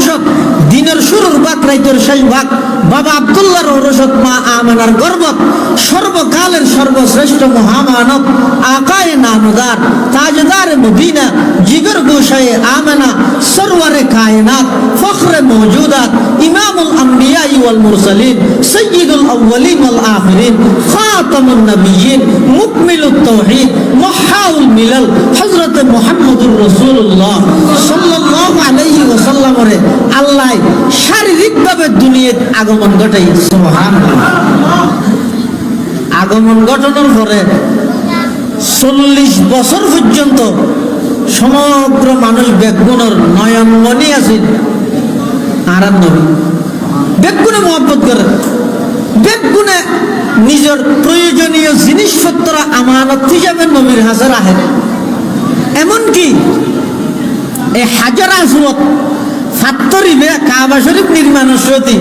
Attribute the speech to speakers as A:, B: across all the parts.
A: 不是。দিনের শুরুর ভাগ, রাইতের শেষ ভাগ। বাবা আবদুল্লাহর ঔরসত মা আমানার গর্বত। সর্বকালের সর্বশ্রেষ্ঠ মহামানব আকায়ে নামদার, তাজদার মদিনা জিগর গোসায়ে আমানা, সরওয়ারে কায়নাত, ফখরে মৌজুদাত ইমামুল আম্বিয়া ওয়াল মুরসালিন, সৈয়দুল আউয়ালিন ওয়াল আখিরিন, খাতামুন নবিয়্যিন মুকমিলুত তাওহীদ মহাউল মিলাল, হযরত মুহাম্মদুর রাসূলুল্লাহ। সাল্লাল্লাহু আলাইহি ওয়াসাল্লামরে আল্লাহ শারীরিকভাবে দুনিয়াত আগমন ঘটাই, সুবহানাল্লাহ। আগমন ঘটানোর পরে চল্লিশ বছর পর্যন্ত সমগ্র মানুষ বেগুনের নয়নমণি আছিল। আর আর নবী। বেগুনে মহব্বত করে। বেগুনে নিজের প্রয়োজনীয় জিনিসপত্র আমানত হিসাবে নবীর হাজার আহে এমনকি এই হাজার আসলত ফাত্তরিবে কাবা শরীফ নির্মাণের সতী।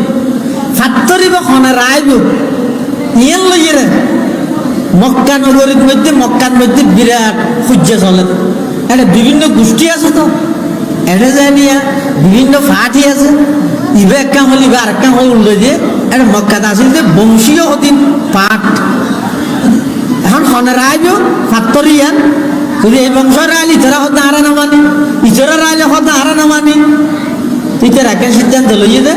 A: ফাত্তরিবে খনে রায়ব। ইয়েন লইয়ে মক্কা নগরীর মধ্যে, মক্কার মধ্যে বিরাট সূর্য চলে এটা বিভিন্ন গোষ্ঠী আছে তো। এটা যায় নিয়া বিভিন্ন ফাটি আছে। ইবে একটা হল, ইবে আর একটা হল উল্টো দিয়ে এটা মক্কাতে আছিল যে বংশীয় হতিন পাঠ এখন খনের আইব ফাত্তরিয়ান যদি এই বংশের আইলি ইতরা হতে হারা নামানি ইতরার আইলে হতে হারা নামানি ইতার একটা সিদ্ধান্ত লইয়ে দে।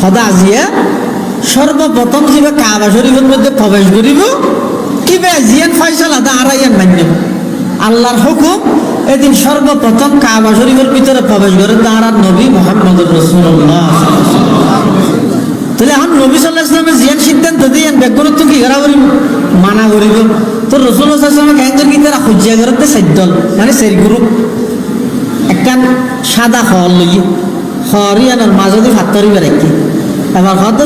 A: সদা আজিয়া, সর্বপ্রথম কিবা কাবা শরীফের মধ্যে প্রবেশ করিব, কিবা জিয়ান ফয়সালা দা আড়াইয়ান মান্য আল্লাহর হুকুম, এদিন সর্বপ্রথম কাবা শরীফের ভিতরে প্রবেশ করে তাহার নবী মোহাম্মদ রসুল্লাহ তাহলে এখন নবী সাল্লাহ ইসলামের জিয়ান সিদ্ধান্ত দিয়ে বেগুনত তো কি করা করিব, মানা করিব। তো রসুল্লাহ ইসলামের গাইদের কি তারা সূর্যা ঘরতে সাইদল মানে সেই গ্রুপ একটা সাদা হল লইয়ে। হরিয়ানার মাঝে ফাত্তরি বেড়াইকে এবার হয়তো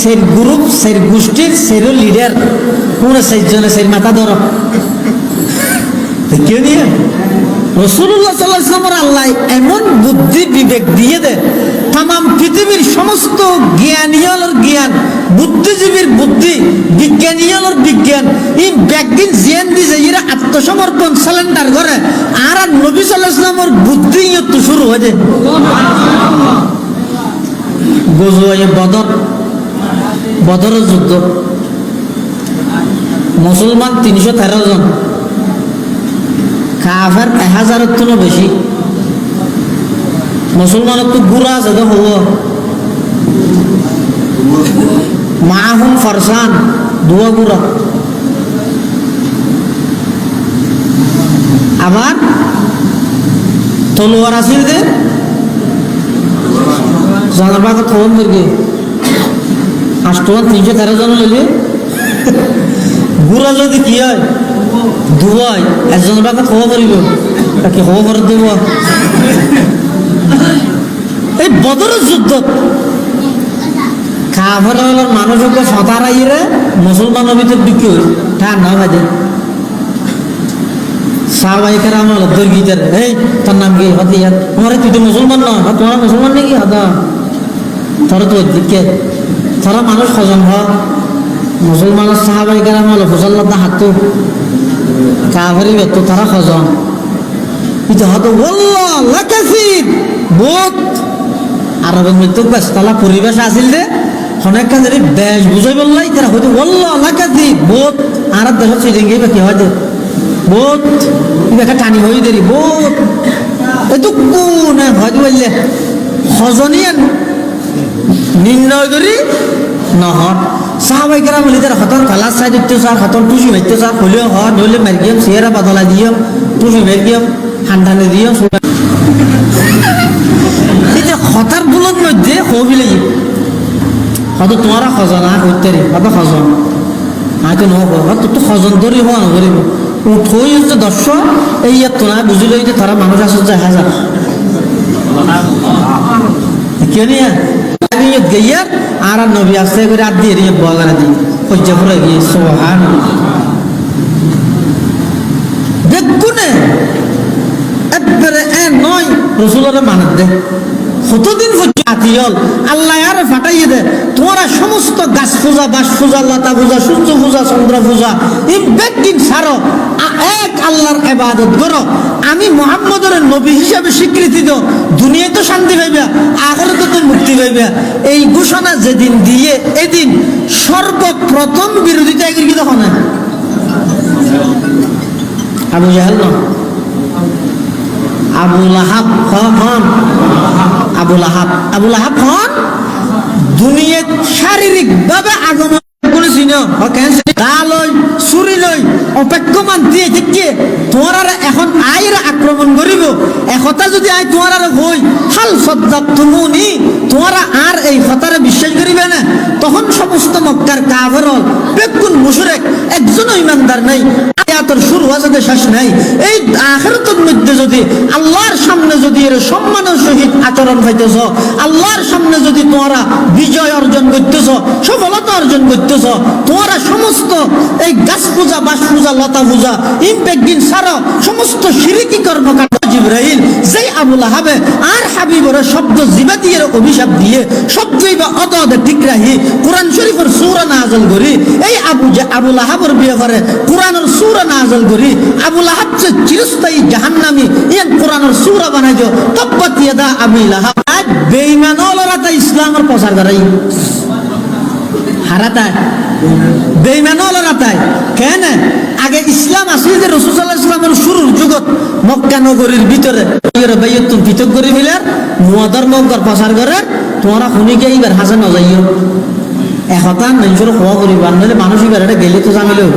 A: সেই গ্রুপ সেই গোষ্ঠীর সেই লিডার কোন সেইজনে সেই মাথা ধর কেউ নিয়ে? রসুল্লাহ সাল্লাহ ইসলামের আল্লাহ এমন বুদ্ধি, বিবেক দিয়ে দেয় তাম পৃথিবীর সমস্ত জ্ঞানীয়লের জ্ঞান, বুদ্ধিজীবীর বুদ্ধি, বিজ্ঞানীয়লের বিজ্ঞান, এই ব্যাগদিন জিয়ান দিছে, এরা আত্মসমর্পণ সিলিন্ডার করে, আর আর নবী সাল্লাহ ইসলামের বুদ্ধি তো শুরু হয়ে যায়। গজুয়ে বদর, বদরের যুদ্ধ, মুসলমান তিনশো তেরো জন। কাফের হাজারের তুলো বেশি। মুসলমানের তো গুড়া আছে তো হব মাহুম ফরসান, দুয়া গুড়া আবার তলোয়ার আছিল যে? জানার বাগত ফোন করবে আষ্টমান তিনশো তেরো জন লইলে। গুড়া যদি কি হয়? দুবাই একজনের বাগত খবর করিব। কি খবর করে দেব। এই বদরের যুদ্ধ। কাফের মানুষকে সতারাইরে মুসলমানের ভিতর বিক্রি হই ঠান্ডা বাজে সাহবাহিকের আমার লদ্দর গীতের এই, তোর নাম কি? হতে ইয়ার তোমার তুই তো মুসলমান নয়। তোমার মুসলমান নাকি? হতা তো দিকে তোরা মানুষ সজন হ মুসলমানের সাহাবাহিকের আমার হুসাল্লাহ হাতু কাভারি বেতো তারা সজন ইতো হতো বলল লাকাসিদ! বোধ আরবের মধ্যে ব্যস্তলা পরিবেশ আছিল যে অনেক কাজের বেশ বুঝাই বললাই তারা হয়তো লাকাসিদ! বোধ আর দেশের চিটিঙ্গি বা কি হয় যে বোধ দেখা টানি হয়ে দেরি বোধ এতো কোন হয়তো বললে সজনীয়ান নির্ণয় করি নহর সাহাবাইকেরা বলি তার হতন কালার চাই দিতে চার হতন টুসি মারতে চার হলেও হ নইলে মারি দিয়ম চেহারা বদলা দিয়ম টুসি মারি দিয়ম ঠান্ডানে দিয়ম এই যে হতার বুলত মধ্যে হবিলে হয়তো তোমারা সজন আহ করতে রে হয়তো সজন। আহকে নহব তোর তো সজন ধরি হওয়া নকরিব উঠই হচ্ছে দর্শক এই ইয়াত তো না বুঝিলে যে তারা মানুষ আসে যায় হাজার কেন গইয়া আর আর নবী আসতে করে আর দিয়ে দিয়ে বলারা দি হজ্জা করে গিয়ে, সোহান। দেখুন একবারে এ নয়, রসুলের মানত দে। কতদিন আতিয়ল আল্লাহ আর ফাটাইয়ে দে। তোমরা সমস্ত গাছ পূজা বাস পূজা, লতা পূজা, সূর্য পূজা, চন্দ্র পূজা, এই ব্যক্তিন সারো এক আল্লাহর এবাদত করো। আমি মোহাম্মদের নবী হিসাবে স্বীকৃতি দাও। দুনিয়ায় তো শান্তি পাইবা, আখেরাতে তো মুক্তি পাইবা। এই ঘোষণা যেদিন দিয়ে এদিন সর্বপ্রথম বিরোধিতা এগিয়ে কি তখন আবু জাহাল আহাব হন আবুল আহাব। আবুল আহাব হন দুনিয়াত শারীরিক ভাবে আগমন করেছি না। লই চুরি অপেক্ষমান দিয়ে থেকে তোমার এখন আইরা আক্রমণ করিব। একথা যদি আই তোমার হই, হাল সদ্দাব তুমুনি, তোমার আর এই কথারে বিশ্বাস করিবে না। তখন সমস্ত মক্কার কাভর বেকুন মুশরেক, একজনও ইমানদার নাই। আয়াতর শুরু আছে শেষ নাই। এই আখেরাতের মধ্যে যদি আল্লাহর সামনে যদি এর সম্মানের সহিত আচরণ পাইতেছ আল্লাহর সামনে যদি তোমরা বিজয় অর্জন করতেছ, সফলতা অর্জন করতেছ, তোমরা সমস্ত এই গাছ পূজা বাস পূজা, লতা পূজা ইম্পেকদিন সারা, সমস্ত সিরিকি কর্মকাণ্ড জিব্রাহিল যেই আবুল আহাবে আর হাবিবর শব্দ জিবা দিয়ে অভিশাপ দিয়ে শব্দই বা অত ঠিক রাহি কোরআন শরীফের সুরা নাজল করি। এই আবু যে আবুল আহাবর বিয়ে করে কোরআনের সুরা নাজল করি। আবুল আহাব যে চিরস্থায়ী জাহান্নামি। ইয়ান কোরআনের সুরা বানাই দিও তব্বত ইয়াদা আবুল আহাব আজ তা ইসলামের প্রচার করে হারাতায় বেইমানওয়ালারা তাই কেন? আগে ইসলাম আসলে যে রসুল্লাহ ইসলামের শুরুর যুগত। মক্কা নগরীর ভিতরে বাইয়তুন পৃথক করে ফেলে নোয়া ধর্মকর প্রচার করে তোমরা শুনিকে এইবার হাসে নজাইও। একতা নিজের হওয়া করিবার নাহলে মানুষ এবার গেলে তো জামিলে হব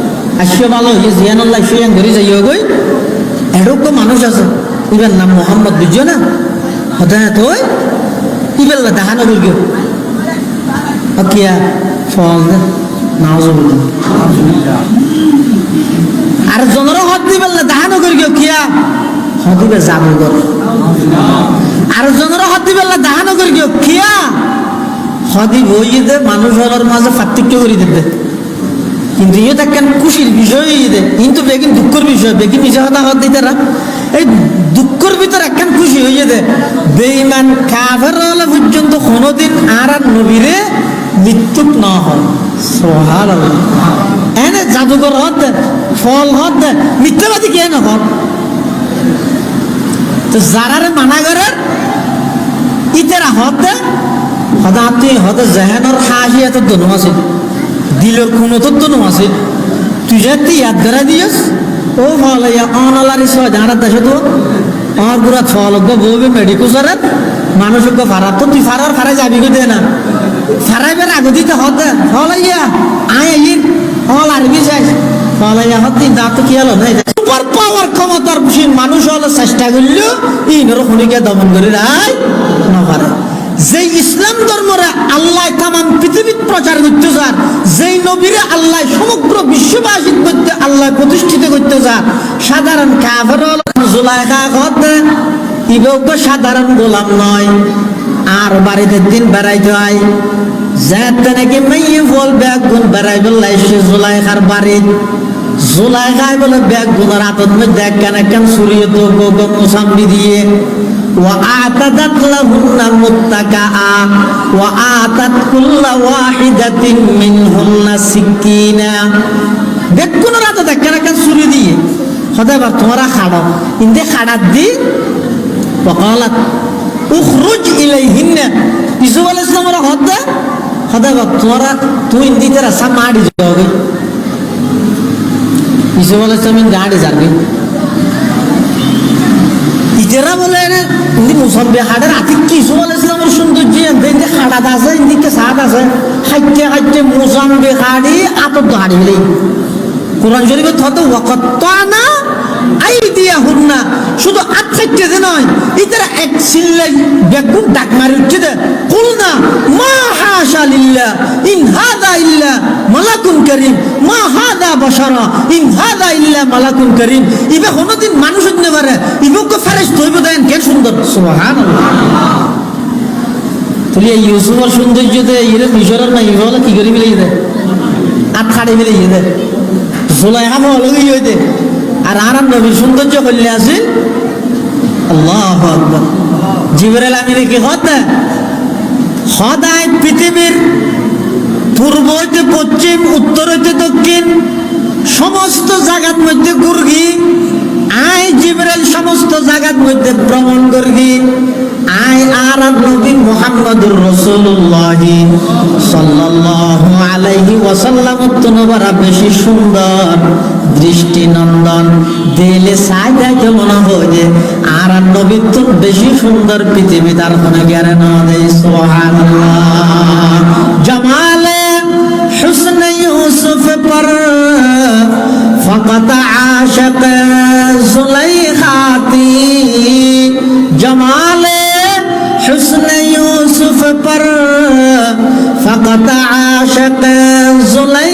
A: আসিয়া ভালো হয়ে জিয়ানুল্লাহ শিয়ান ধরে যাইও গই এরকম মানুষ আছে। ইবার নাম মোহাম্মদ বুঝছ না? হতায় তো ইবেল্লা দেখানো বলল কিয়া ফল আর জনরও হদ দিবেল না দেখানো করি কিয়া হদিবে জাদুঘর। আর জনরও হদ দিবেল না দেখানো করি কিয়া হদি বই দে মানুষ মাঝে পার্থক্য করে দিতে। কিন্তু ইয়ে কেন খুশির বিষয় কিন্তু বেগিন দুঃখের বিষয়, বেগিন মিশা কথা দিতে না এই দুঃখের ভিতরে একখান খুশি হয়ে দে বেইমান কাফের হলে পর্যন্ত কোনোদিন আর আর নবীরে মৃত্যুক না হয়। সোহার এনে জাদুঘর হত ফল হত মিথ্যাবাদী কে না হত তো যারারে মানা করে, ইতেরা হত তুই হদে জেহেনর হাসি এত দনু আছে। দিলের কোনো তো দনু আছে। তুই যে তুই ইয়াদ করা দিয়স ও ফল ইয়া অনলারি সহ জানার দেশে তো। আমার গুড়া ফল বউবে মেডিকোসারে মানুষ ফারার তো, তুই ফারার ফারাই যাবি গো দে না। ফারাইবার আগে দিতে হতে ফল ইয়া, আয় ইন ফল আরবি যাই। ফল ইয়া, হতে দাঁত কি হলো? নাই সুপার পাওয়ার ক্ষমতার মানুষ হলো চেষ্টা করল ইনর শুনিকে দমন করে রায় না পারে যেই ইসলাম ধর্মরে আল্লাহ তামাম পৃথিবীত প্রচার করতে নবীরে আল্লাহ, সমগ্র বিশ্ববাসী করতে আল্লাহ প্রতিষ্ঠিত করতে যা। সাধারণ কাফের সাধারণ গোলাম নয়। আর বাড়িতে দিন বেড়াইতে হয়। যাতে নাকি মেয়ে বলবে গুণ বেড়াই বললাই সে জুলাইখার বাড়ি। জুলাইখায় বলে ব্যাগ গুণের হাতত মধ্যে একখান একখান সুরিয়ে তো মোসাম্বি দিয়ে وأعتدت لهن متكئا وآتت كل واحدة منهن سكينا বেগুন রাতে দেখেন একটা ছুরি দিয়ে সদায় বার তোমরা খাড়ো ইন্দে খাড়াত দি وقالت اخرج إليهن ইসুফ আলাইহিস সালামের হদে সদায় বার তোমরা তুই ইন্দি তেরা সা মাড়ি আলাইহিস সালাম গাড়ি যাবে ইজেরা বলে ইন্দি মুসব্বে হাড়ের আতি কিছু বলে ইসলামের সৌন্দর্য ইন্দি হাড়াত আছে ইন্দিকে সাদ আছে। হাইতে হাইতে মুসাম্বে হাড়ি আতর তো হাড়ি হলেই কোরআন শরীফের থত, ওয়াকত্তানা আই দিয়া হুন না শুধু আটকাইতে দে নয় ইতারা এক সিল্লাই বেগুন ডাক মারি উঠছে দে। কুল না মা হাশা লিল্লাহ ইন হাদা ইল্লা মালাকুন করিম, মা হাদা বশারা, ইন হাদা ইল্লা মালাকুন করিম। ইবে কোনোদিন মানুষ হইতে পারে, ইবকে ফেরেশ তৈব দেন, কে সুন্দর? সুবহানাল্লাহ। তুই এই ইউসুফের সৌন্দর্যতে ইরে মিশরের না ইবলে কি করি মিলে দে? আট খাড়ি মিলে দে। জোলাই হাম অলগই হইতে আর আর নবীর সৌন্দর্য করলে আছে। আল্লাহ আকবার। জিবরাইল আমিনে কি হতে? সদায় পৃথিবীর পূর্ব হইতে পশ্চিম, উত্তর হইতে দক্ষিণ, সমস্ত জায়গার মধ্যে গুর্গি আই জিবরাইল, সমস্ত জায়গার মধ্যে ভ্রমণ করগি। আই আর নবী মুহাম্মদুর রাসূলুল্লাহ সাল্লাল্লাহু আলাইহি ওয়াসাল্লাম তনবারা বেশি সুন্দর। দৃষ্টিনন্দন দিলে সাজা কেমন মনে আর আর নবীর তো বেশি সুন্দর পৃথিবী, তার কোনো জ্ঞানে না দেয় সোহান জমালে হুসন ইউসুফ পর ফকত আশক জুলাইখাতি। জমালে হুসন ইউসুফ পর ফকত আশক জুলাই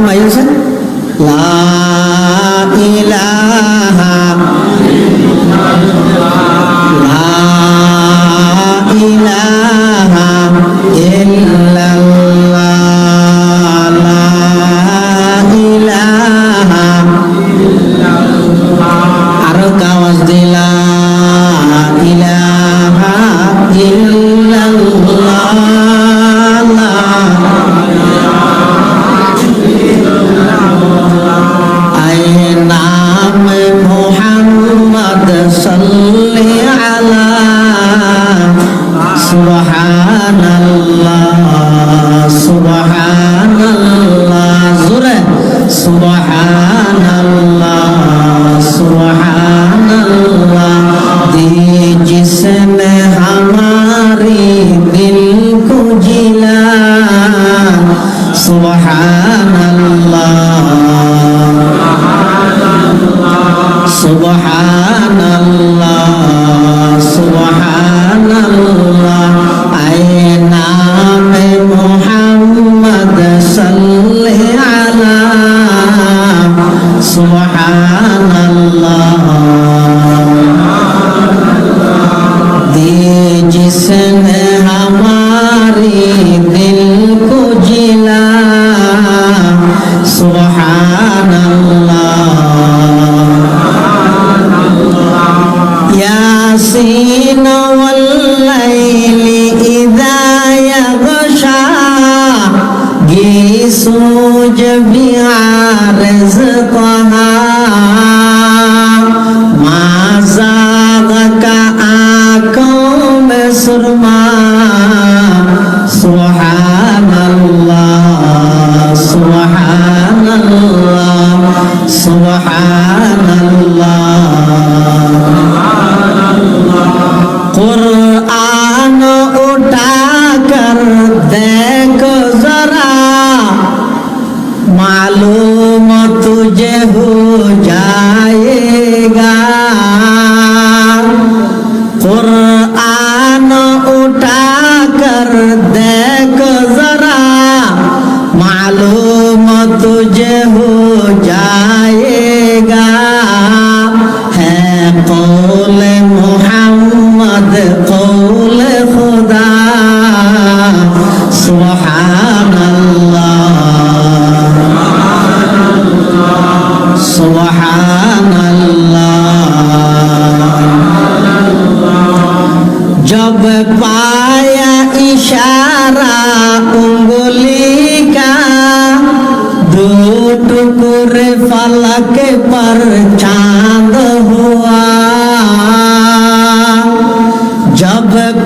A: আম্মা ইউসেন صل على سبحانه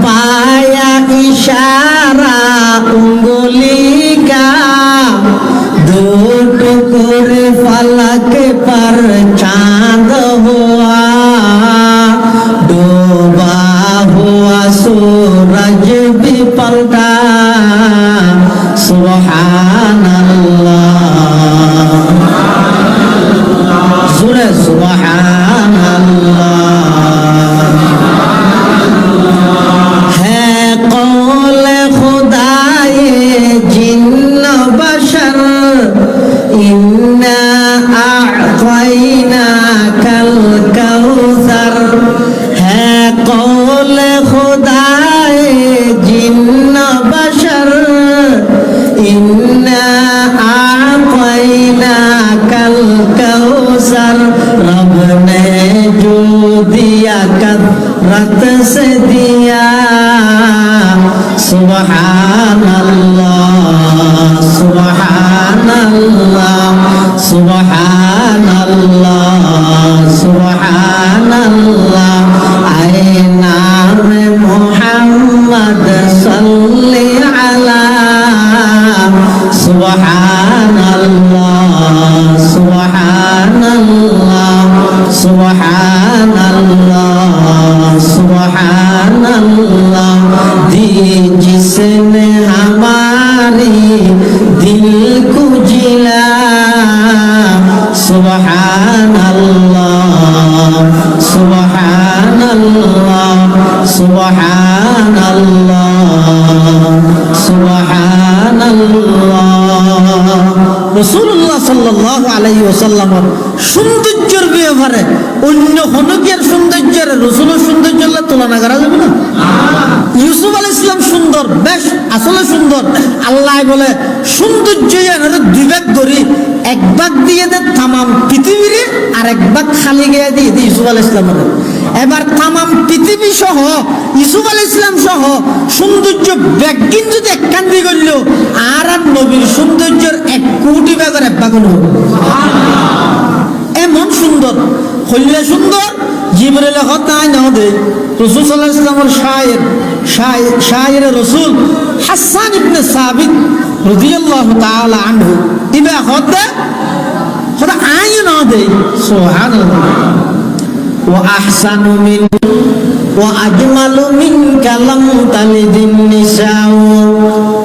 A: পায়া ইশারা উঙ্গলিকা দুটো করে পালাকে পারে किया कब रत से दिया सुबह আল্লাহ সুবহান আল্লাহ সুবহান আল্লাহ রসুল্লাহ সাল্লাহ আলাই ওসাল্লামর সৌন্দর্যের ব্যবহারে অন্য হনুকিয়ার সৌন্দর্যের, রসুলের সৌন্দর্য তুলনা করা যাবে না? ইউসুফ আল ইসলাম সুন্দর, বেশ আসলে সুন্দর। আল্লাহ বলে সৌন্দর্যই দুই ভাগ ধরি, এক ভাগ দিয়ে দেন তামাম পৃথিবীর, আর এক ভাগ খালি গিয়ে দিয়ে ইউসুফ আল ইসলামের এবার তামাম পৃথিবী সহ ইসুফ আল ইসলাম সহ সৌন্দর্য ব্যাগিন যদি একখান দিয়ে করল আর আর নবীর সৌন্দর্যের এক কোটি ব্যাগের এক বাগন এমন সুন্দর হইলে সুন্দর জিবরেল হতায় না দে রসুল সাল্লাহ ইসলামের শায়ের শায়ের রসুল হাসান ইবনে সাবিত রদিয়াল্লাহু তাআলা আনহু ইবা হদে হদা আয় না দে সুবহানাল্লাহ। وأحسن من وأجمل منك لم تلد النساء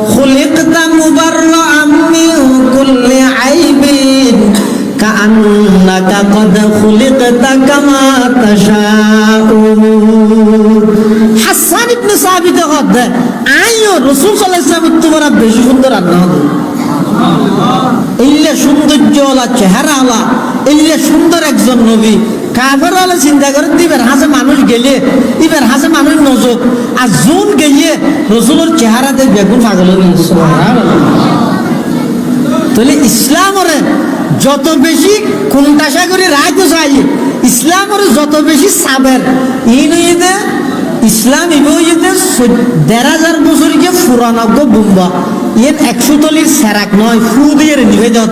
A: خلقت مبرأ من كل عيب كأنك قد خلقت كما تشاء হাসান ইবনে সাবিত হদ আইও রাসূল সাল্লাল্লাহু আলাইহি ওয়াসাল্লাম তোমার বেশি সুন্দর আর না ইল্লে সৌন্দর্যওয়ালা চেহারাওয়ালা ইল্লে সুন্দর একজন নবী কাফের হলে চিন্তা করে দিবেন হাসে মানুষ গেলে, ইবের হাসে মানুষ নজর আর জুন গেলে রসুলের চেহারাতে বেগুন পাগল তাহলে ইসলামরে যত বেশি কোনটাশা করে রায়তো চাই। ইসলামরে যত বেশি সাবের, ইন ইদে ইসলাম ইবো ইদে দেড় হাজার বছর গিয়ে ফুরানজ্ঞ বুম্বা। ইয়ে একশো তলির সেরাক নয়, ফু দিয়ে নিভে যাওয়া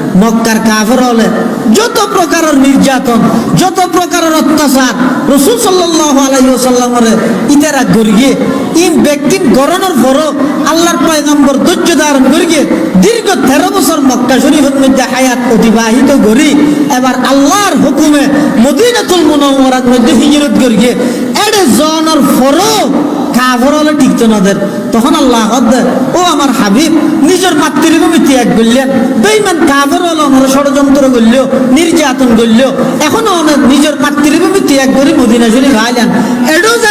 A: মক্কার কাফের হলে যত প্রকারের নির্যাতন, যত প্রকারের অত্যাচার, রসুল সাল্লাহ ইতারা গড়িয়ে, ইন ব্যক্তি গরণের পরও আল্লাহর পয়গম্বর ধৈর্য ধারণ করিয়ে দীর্ঘ তেরো বছর মক্কা শরীফের মধ্যে হায়াত অতিবাহিত করি, এবার আল্লাহর হুকুমে মদিনাতুল মুনাওয়ারার মধ্যে হিজরত করিয়ে, এডে জনের পরও কাফর হলে টিকতো নদের। তখন আল্লাহ ও আমার হাবিব, নিজের মাতৃভূমি ত্যাগ করলেন বেইমান কাফর হলো, আমার ষড়যন্ত্র করলেও নির্যাতন করলেও এখনও অনেক নিজের মাতৃভূমি ত্যাগ করে মদিনা শরীফ আইলেন যাত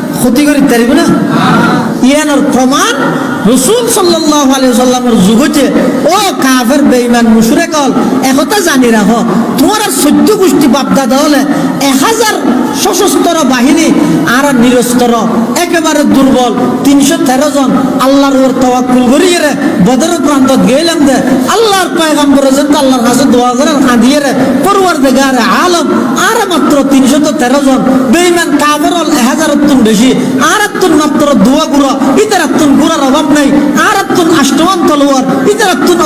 A: ক্ষতি করি তারিব না? ইয়ানোর প্রমাণ রসুল সাল্লাহ আলিয়া সাল্লামের যুগতে, ও কাফের একথা জানি তোমার গোষ্ঠী হলে এক হাজার সশস্ত্র বাহিনী আর নিরস্তর, একেবারে দুর্বল, তিনশো তেরো জন আল্লাহর ওর তাওয়াক্কুল করিয়ে রে বদর প্রান্তত গেলাম দে, আল্লাহর পয়গাম্বর যেন আল্লাহর কাছে দোয়া করে কাঁদিয়ে রে দেগারে আলম আর মাত্র তিনশত তেরো জন বেইমান কাবর হল এক হাজার বেশি, আর মাত্র দোয়া ইতার আত্মন গুড়ার অভাব নাই আর আত্মন আষ্টমান তলোয়ার ইতার আত্মন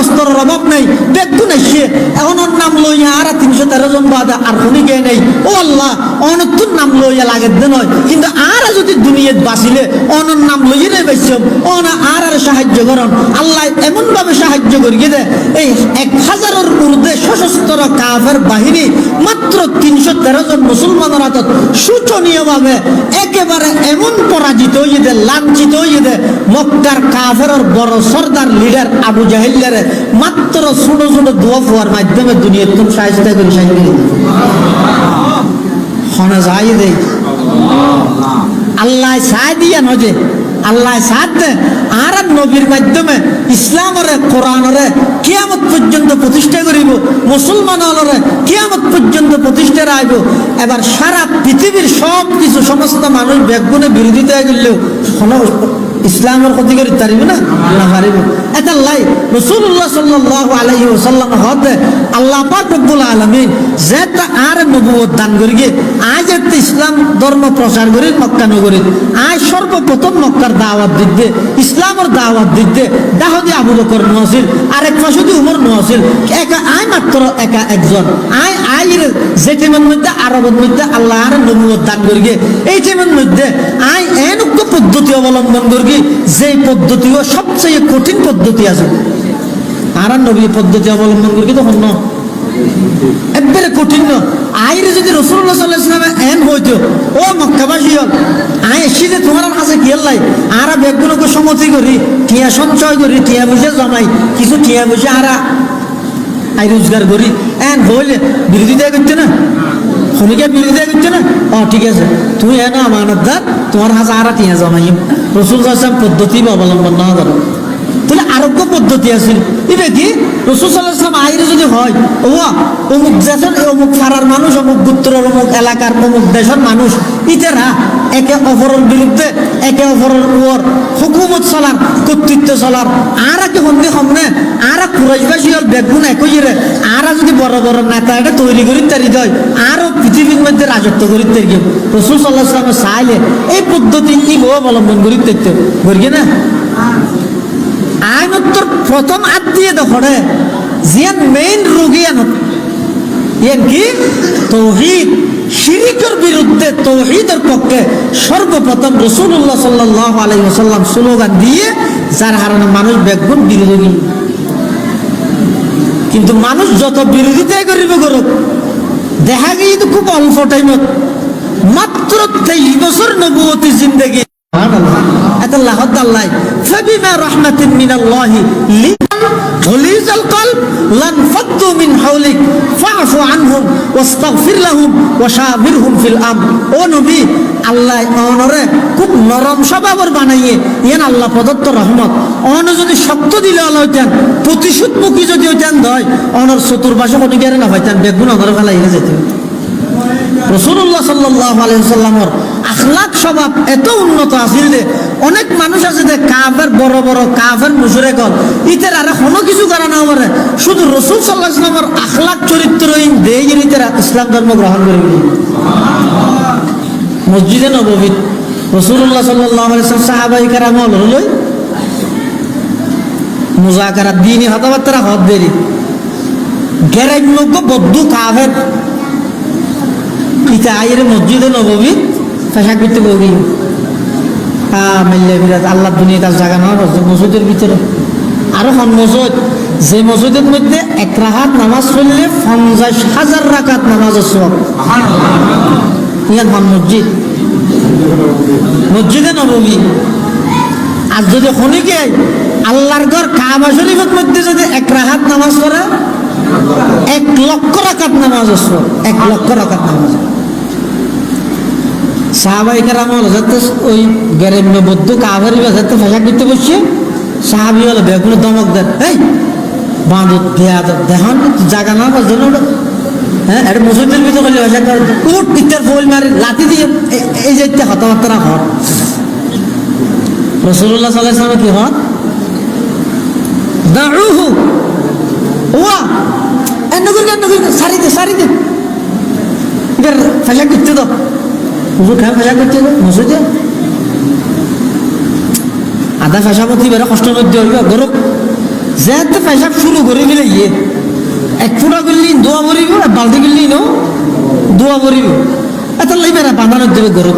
A: অভাব নাই বেগুন এসে এখন নাম লইয়া আর তিনশো তেরো জন বাদে আর শুনি গে নেই। ও আল্লাহ অনতুন নাম লইয়া লাগে নয়, কিন্তু আর যদি দুনিয়াত বাঁচিলে, অনর নাম লইয়ে রে বেশম অনা আর আর সাহায্য করন। আল্লাহ এমন ভাবে সাহায্য করিয়ে দে, এই এক হাজারের ঊর্ধ্বে সশস্ত্র কাফের বাহিনী মাত্র তিনশো তেরো জন মুসলমানের হাতত শোচনীয় ভাবে একেবারে এমন পরাজিত দে লাঞ্ছিত দে মক্কার কাফের বড় সর্দার লিডার আবু জাহিল্লারে মাত্র ছোট ছোট দোয়া ফুয়ার মাধ্যমে দুনিয়ার তুমি সাহায্য করে সাহায্য হনে যাই দেই আল্লাহ সাহ দিয়া নজে। আল্লাহ সাথে আর নবীর মাধ্যমে ইসলামরে, কোরআনরে কিয়ামত পর্যন্ত প্রতিষ্ঠা করিব মুসলমানরে কিয়ামত পর্যন্ত প্রতিষ্ঠা রাখব এবার সারা পৃথিবীর সব কিছু সমস্ত মানুষ বেগুনে বিরোধিতা করলেও ইসলামের ক্ষতি করি পারিব না? পারিব এটা লাই। রসুল্লাহ সাল্লাহ আলহি ওসাল্লাম হতে আল্লাহ পাক রব্বুল আলমিন যে আর নবুয়ত দান করি আজ একটা ইসলাম ধর্ম প্রচার করি মক্কা নগরী আজ সর্বপ্রথম মক্কার দাওয়াত দিতে, ইসলামের দাওয়াত দিতে দাহদি আবু বকর নসিল আর এক পাশে উমর নসিল একা আয় মাত্র একা একজন। আয় টিমের মধ্যে আরবের মধ্যে আল্লাহ আর দান এই মধ্যে এনুক্ত পদ্ধতি অবলম্বন করি যে সবচেয়ে কঠিন পদ্ধতি আছে। আর নবী পদ্ধতি অবলম্বন করি তখন ন। একবারে কঠিন আইরে যদি রসুল্লাহ সাল্লাহ এন হইতো, ও মক্কাবাসী হল আই এসি যে তোমার কাছে কি লাই আর বেগুলোকে সমতি করি, টিয়া সঞ্চয় করি, টিয়া বসে জমাই, কিছু টিয়া বসে আরা আই রোজগার করি। এন হইলে বিরোধিতা করতে না? শনিকে বিরোধিতা করতে না? ও ঠিক আছে। তুমি এনো আমানতদার, তোমার আরা টিয়া জমাই রসুল সাল্লাম পদ্ধতি অবলম্বন না করো তাহলে আরোগ্য পদ্ধতি আছিল এটা কি? রসুল সাল্লাহাম আইরে যদি হয় ও অমুক দেশের অমুক পাড়ার মানুষ, অমুক গুত্রের, অমুক এলাকার, অমুক দেশের মানুষ, ইতেরা একে অপরের বিরুদ্ধে একে অপরের উপর হুকুমত চলার, কর্তৃত্ব চলার। আর কি সন্ধি সামনে? আর কুরাইশবাসী হল বেগুন একই রে আর যদি বড় বড় নেতা, এটা তৈরি করি তারি দেয়। আরও পৃথিবীর মধ্যে রাজত্ব করি তারি রসুল সাল্লাহ সাল্লামে চাইলে, এই পদ্ধতি কি অবলম্বন করি তাইতে করি না আইনত্তর প্রথম দিয়ে দেখে জিয়ান মেইন রোগী আনত ইয়ান কি? তৌহিদ। শিরিকের বিরুদ্ধে তৌহিদের পক্ষে সর্বপ্রথম রসুল্লাহ সাল্লাহ আলহিহাসাল্লাম স্লোগান দিয়ে যার হারানো মানুষ বেগুন বিরোধী কিন্তু মানুষ যত বিরোধিতাই করিব করুক, দেখা গিয়ে তো খুব অল্প টাইম মাত্র তেইশ বছর নবুতি জিন্দগি। আল্লাহ আল্লাহ। ফাবিমা রাহমাতিন মিনাল্লাহি غليظ القلب لانفضوا من حولك فاعف عنهم واستغفر لهم وشاورهم في الامر ও নবী আল্লাহ অনরে খুব নরম স্বভাবের বানাইয়ে ইয়ান আল্লাহ প্রদত্ত রহমত অন যদি শক্ত দিলে আল্লাহ হইতেন প্রতিশোধমুখী যদি হইতেন দয় অনর চতুর্পাশে কোনো গেলে না হইতেন বেগুন অনর ফেলাই যেত রসুল্লাহ সাল্লাহ আলহিসাল্লামর আখলাক স্বভাব এত উন্নত আছিল যে অনেক মানুষ আছে যে কাফের বড় বড় কাফের মুসুরে কল ইতের আর কোনো কিছু করা না পারে শুধু রসুল সাল্লাহ ইসলামর আখলাক চরিত্রহীন দেই ইতের ইসলাম ধর্ম গ্রহণ করে মসজিদে নবী রসুল্লাহ সাল্লাহ সাহাবাই কারাম মুজাকারা দিনই হতাবার্তারা হত দেরি। বদ্ধ ইটা আইরে মসজিদে নবী পেশাক করতে বলি হ্যাঁ মাল্লা বিরাট, আল্লাহ দুনিয়া তার জায়গা না মসজিদের ভিতরে। আরও হন মসজিদ, যে মসজিদের মধ্যে এক রাহাত নামাজ পড়লে পঞ্চাশ হাজার রাকাত নামাজ আছে ইয়ান হন মসজিদ। মসজিদে নবী আর যদি শনিকে আল্লাহর ঘর কাবা শরীফের মধ্যে যদি এক রাহাত নামাজ পড়ে, এক লক্ষ রাকাত নামাজ আছে এক লক্ষ রাকাত নামাজ সাহাবাই কারাম হলো যাতে ওই গ্যারেম্য বদ্ধ কাভারি যাতে ফেসা করতে বসছে সাহাবি হলো বেগুলো দমক দেন এই বাঁধত বেয়াদত দেহন জাগা না বাজন হ্যাঁ এটা মসজিদের ভিতরে করলে ভাষা করে উঠ ইত্যার ফুল মারি লাঠি দিয়ে এই যে হতাবার্তা হট রসুল্লাহ সাল্লাহ কি হট দাঁড়ুহু ওয়া এন্ন করি এন্ন করি সারি দে সারি দে হুজুর খায় ফেলা করতে মসজিদে আধা ফেসা মতি বেড়ে কষ্ট মধ্যে হইব গরক যেতে পেশাব শুরু করে ফেলে ইয়ে এক ফুটা করলি দোয়া ভরিব এক বালতি করলি নো দোয়া ভরিব এত লাগবে না বাঁধানোর দেবে গরক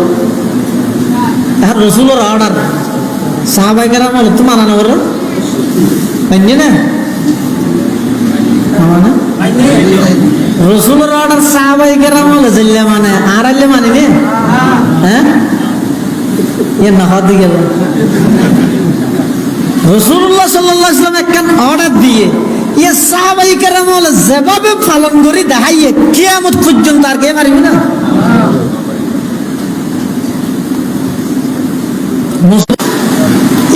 A: এখন রসুলোর অর্ডার সাহাবাই কেরাম হলো তো মানানো করো মান্য না মানা রসুলোর অর্ডার সাহাবাই কেরাম হলো জেলে মানে আর আইলে মানিবে হ্যাঁ ইয়ে না হতে গেল রসুল্লাহ সাল্লাহ ইসলাম একখান অর্ডার দিয়ে ইয়ে সাহাবাই কেরাম হলে যেভাবে পালন করি দেখাইয়ে কিয়ামত পর্যন্ত আর কে পারিবি না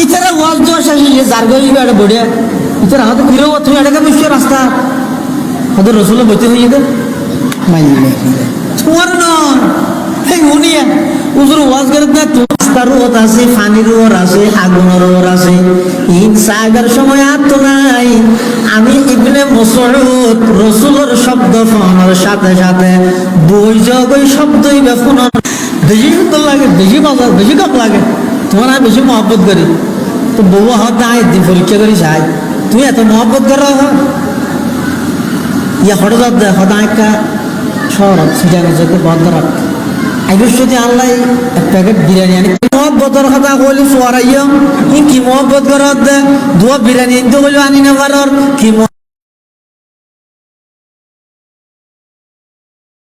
A: ইতারা ওয়াজ শেষ হয়ে যার গই এটা বড়িয়া ইতারা হাতে ঘুরে তুমি এটাকে বসে রাস্তা হাতে রসুলের বইতে হয়ে যেতে মাইলে তোমার নয় এই উনিয়া উজুর ওয়াজ করে না তো রাস্তার ওত আছে পানির ওর আছে আগুনের ওর আছে। সাগর সময় আর তো নাই। আমি ইবনে মসউদ রসুলের শব্দ ফোনের সাথে সাথে বই জগই শব্দই বেফোন বেশি সুন্দর লাগে বেশি বাজার বেশি কাপ লাগে। তোমার আমি বেশি মহব্বত করি। তো বউ হাত দিন পরীক্ষা করি চাই তুমি এত মহব্বত করো। ইয়া হঠাৎ হঠাৎ একটা শহর সিটা নিজেকে বন্ধ রাখ। যদি আল্লাহ এক প্যাকেট বিরিয়ানি আনি মহব্বতর কথা কইলি সোয়ারাইয়ম কি মহব্বত করত দে বিরিয়ানি আনতে কইলো আনি না পারর কি